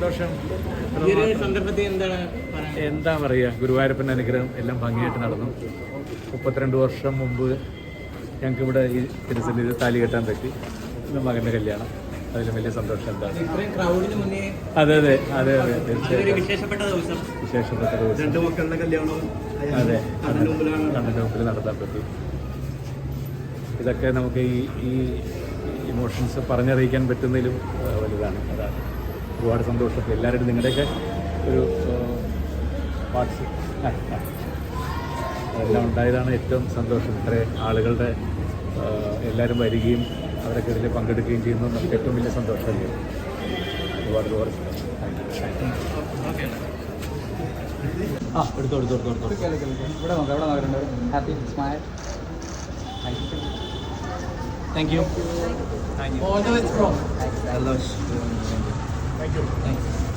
സന്തോഷം. എന്താ പറയുക ഗുരുവായൂരപ്പന്റെ അനുഗ്രഹം എല്ലാം ഭംഗിയായിട്ട് നടന്നു. മുപ്പത്തിരണ്ട് വർഷം മുമ്പ് ഞങ്ങൾക്ക് ഇവിടെ ഈ തിരുസന്നിധി താലി കെട്ടാൻ പറ്റി. ഇന്ന് മകന്റെ കല്യാണം. അതിലും വലിയ സന്തോഷം എന്താണ് അതെ അതെ അതെ അതെ ഒരു തീർച്ചയായും വിശേഷപ്പെട്ട ദിവസം. വിശേഷപ്പെട്ട ദിവസം. രണ്ട് മക്കളുടെ കല്യാണവും അതെ കണ്ണിന്റെ മുമ്പിൽ നടത്താൻ പറ്റി. ഇതൊക്കെ നമുക്ക് ഈ ഈ ഇമോഷൻസ് പറഞ്ഞറിയിക്കാൻ പറ്റുന്നതിലും ഒരുപാട് സന്തോഷം എല്ലാവരും നിങ്ങളുടെയൊക്കെ ഒരു പാർട്സ് അതെല്ലാം ഉണ്ടായതാണ് ഏറ്റവും സന്തോഷം. ഇത്രയും ആളുകളുടെ എല്ലാവരും വരികയും അവരൊക്കെ ഇതിൽ പങ്കെടുക്കുകയും ചെയ്യുന്നത് നമുക്ക് ഏറ്റവും വലിയ സന്തോഷമല്ലേ? ഒരുപാട് ഒരുപാട് ആ എടുത്തു എടുത്തു എടുത്തു എടുത്തു. ഇവിടെ നോക്കാം ഇവിടെ നോക്കുന്നുണ്ട് happy smile thank you thank you all the way bro thank you